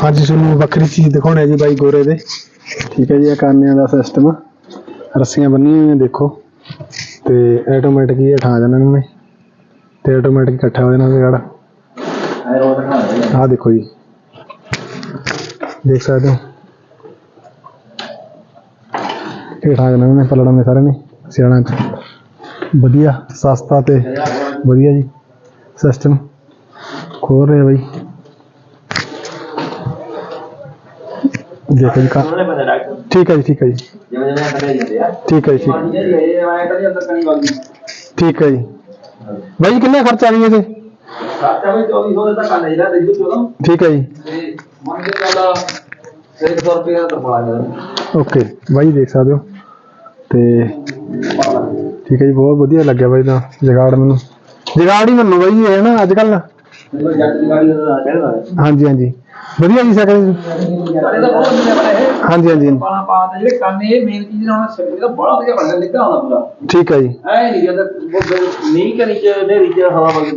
ਅੱਜ ਤੁਹਾਨੂੰ ਵੱਖਰੀ ਚੀਜ਼ ਦਿਖਾਉਣੀ ਜੀ ਬਾਈ ਗੋਰੇ ਦੇ। ਠੀਕ ਹੈ ਜੀ ਇਹ ਕਾਨਿਆਂ ਦਾ ਸਿਸਟਮ ਰੱਸੀਆਂ ਬੰਨੀਆਂ ਹੋਈਆਂ, ਦੇਖੋ। ਤੇ ਆਟੋਮੈਟਿਕ ਹੀ ਇਹ ਠਾ ਜਾਣਾ ਨੇ। ਤੇ ਆਟੋਮੈਟਿਕ ਇਕੱਠਾ ਹੋ ਜਾਣਾ ਜਗੜ ਆਹ ਦੇਖੋ ਜੀ। ਦੇਖ ਸਕਦੇ ਹੋ। ਇਹ ਠਾ ਜਾਣਾ ਇਹਨਾਂ ਨੇ ਪਲੜਾਂ ਨੇ ਸਾਰੇ ਨੇ ਸਿਆਣਾ ਵਧੀਆ, ਸਸਤਾ ਤੇ ਵਧੀਆ ਜੀ ਸਿਸਟਮ ਖੋਲ ਰਿਹਾ ਬਾਈ। ਦੇਖੋ ਜੀ ਕਾ ਉਹਨੇ ਪਤਾ ਡਾਕਟਰ ਠੀਕ ਹੈ ਜੀ ਠੀਕ ਹੈ ਜੀ। ਜਿਵੇਂ ਜਿਵੇਂ ਕਰੇ ਜਾਂਦੇ ਆ। ਠੀਕ ਹੈ ਜੀ ਠੀਕ। ਇਹ ਅੰਦਰ ਕਣੀ ਵਾਲੀ। ਠੀਕ ਹੈ ਜੀ। ਬਾਈ ਜੀ ਕਿੰਨਾ ਖਰਚਾ ਆ ਗਿਆ ਇਹਦੇ ਖਰਚਾ ਵੀ 2400 ਦੇ ਤੱਕ ਆਂਦਾ ਜਿਹੜਾ ਦੇ ਦੂ ਚੋਂ ਠੀਕ ਹੈ ਜੀ। ਤੇ ਮੰਨ ਕੇ ਚੱਲ 100 ਰੁਪਏ ਦਾ ਪਾ ਜਾਂਦਾ। ਓਕੇ ਬਾਈ ਦੇਖ ਸਕਦੇ ਹੋ। ਤੇ ਠੀਕ ਹੈ ਜੀ ਬਹੁਤ ਵਧੀਆ ਲੱਗਿਆ ਬਾਈ ਦਾ। ਜਗਾੜ ਮੈਨੂੰ। ਜਗਾੜ ਹੀ ਮੰਨੋ ਬਾਈ ਜੀ ਇਹ ਨਾ ਅੱਜ ਕੱਲ ਹਾਂਜੀ ਹਾਂਜੀ। ਵਧੀਆ ਜੀ ਸਾਈਕਲ ਹਾਂਜੀ ਹਾਂਜੀ। ਜਿਹੜੇ ਕੰਨ ਇਹ ਮੇਨ ਚੀਜ਼ ਨਾਲ ਸਿਰ ਦਾ ਬੜਾ ਵਧੀਆ ਬਣਦਾ ਲਿਖਦਾ ਹੁੰਦਾ ਪੂਰਾ ਠੀਕ ਹੈ ਜੀ। ਐ ਨਹੀਂ ਜਦੋਂ ਨਹੀਂ ਕਰੀ ਚ ਨੇਰੀ ਚ ਹਵਾ ਵਗੀ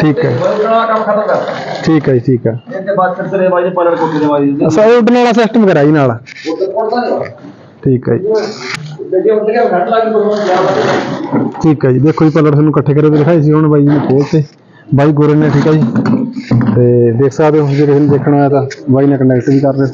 ਠੀਕ ਹੈ। ਬੜਾ ਕੰਮ ਖਤਮ ਕਰਦਾ ਠੀਕ ਹੈ ਜੀ, ਠੀਕ ਹੈ। ਇਹਦੇ ਬਾਅਦ ਫਿਰ ਬਾਈ ਦੇ ਪਲੜ ਕੋਠੇ ਦੇ ਬਾਈ ਦੇ ਅਸਾ ਇਹ ਉੱਡਣ ਵਾਲਾ ਸਿਸਟਮ ਨਾਲ। ਠੀਕ ਹੈ ਜੀ। ਠੀਕ ਹੈ ਜੀ। ਦੇਖੋ ਜੀ ਪਲੜ ਤੁਹਾਨੂੰ ਇਕੱਠੇ ਕਰੇ ਦਿਖਾਈ ਸੀ ਹੁਣ ਬਾਈ ਜੀ ਨੇ ਖੋਲਤੇ ਬਾਈ ਗੋਰੇ ਨੇ, ਠੀਕ ਹੈ ਜੀ। ਤੇ ਦੇਖ ਸਕਦੇ ਹੋ ਜੇ ਕਿਸੇ ਨੇ ਦੇਖਣਾ ਹੋਇਆ ਤਾਂ ਬਾਈ ਨਾਲ ਕਨੈਕਟ ਵੀ ਕਰ ਰਹੇ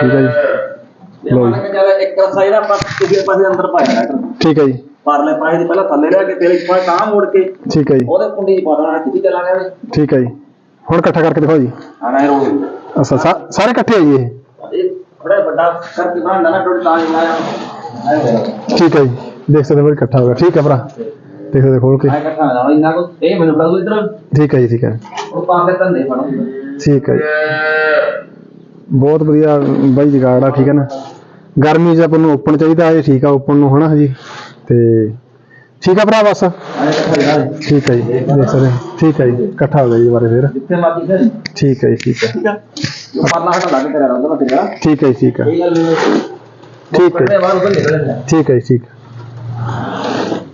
ਠੀਕ ਹੈ ਜੀ। ਲਓ ਜੀ। ਇੱਕ ਰਸਾ ਜਿਹੜਾ ਆਪਾਂ ਦੂਜੇ ਪਾਸੇ ਅੰਦਰ ਪਾਇਆ ਠੀਕ ਹੈ ਜੀ। ਪਰਲੇ ਪਾਸੇ ਦੀ ਪਹਿਲਾਂ ਥੱਲੇ ਲਿਆ ਕੇ ਤੇਰੇ ਪਾਸੇ ਤਾਂ ਮੋੜ ਕੇ ਠੀਕ ਹੈ ਜੀ। ਉਹਦੇ ਕੁੰਡੀ ਚ ਪਾ ਦੇਣਾ ਕਿੱਥੇ ਚੱਲਾਂਗੇ ਠੀਕ ਹੈ ਜੀ। ਹੁਣ ਇਕੱਠਾ ਕਰਕੇ ਦਿਖਾਓ ਜੀ। ਆਣਾ ਰੋ ਅੱਛਾ ਸਾਰੇ ਇਕੱਠੇ ਆ ਜੀ ਇਹ? ਥੋੜਾ ਵੱਡਾ ਕਰਕੇ ਬਣਾਉਂਦਾ ਨਾ ਟੋਟ ਤਾਂ ਠੀਕ ਹੈ ਜੀ। ਦੇਖ ਸਕਦੇ ਹੋ ਵੀ ਇਕੱਠਾ ਹੋ ਗਿਆ। ਠੀਕ ਹੈ ਭਰਾ। ਦੇਖ ਹੋ ਖੋਲ ਕੇ। ਆਏ ਇਕੱਠਾ ਹੋਣਾ ਇੰਨਾ ਕੋ। ਇਹ ਮੈਨੂੰ ਬੜਾ ਇਧਰ। ਠੀਕ ਹੈ ਜੀ ਠੀਕ ਹੈ। ਉਹ ਪਾ ਕੇ ਧੰਦੇ ਫੜੋ। ਠੀਕ ਹੈ ਜੀ। ਬਹੁਤ ਵਧੀਆ ਬਾਈ ਜਗਾੜ ਆ ਠੀਕ ਹੈ ਨਾ। ਗਰਮੀ 'ਚ ਆਪਾਂ ਨੂੰ ਓਪਨ ਚਾਹੀਦਾ ਇਹ ਠੀਕ ਆ ਓਪਨ ਨੂੰ ਹਨਾ ਜੀ। ਤੇ ਠੀਕ ਆ ਭਰਾ ਬਸ। ਹੀ ਠੀਕ ਹੈ ਜੀ ਦੇਖ ਸਕਦੇ ਹੋ। ਠੀਕ ਹੈ ਜੀ ਇਕੱਠਾ ਹੋ ਗਿਆ ਜੀ ਬਾਰੇ ਫਿਰ। ਜਿੱਥੇ ਮਰਜ਼ੀ ਫਿਰ। ਠੀਕ ਹੈ ਜੀ ਠੀਕ ਹੈ। ਠੀਕ ਪਰਲਾ ਹਟਾ ਲੱਗ ਤੇਰਾ ਉਹਦਾ ਤੇਰਾ। ਠੀਕ ਹੈ ਜੀ ਠੀਕ ਹੈ। ਇਹ ਗੱਲ ਠੀਕ ਹੈ। ਉੱਧਰ ਨਿਕਲ ਜਾਂਦਾ। ਠੀਕ ਹੈ ਜੀ ਠੀਕ ਹੈ।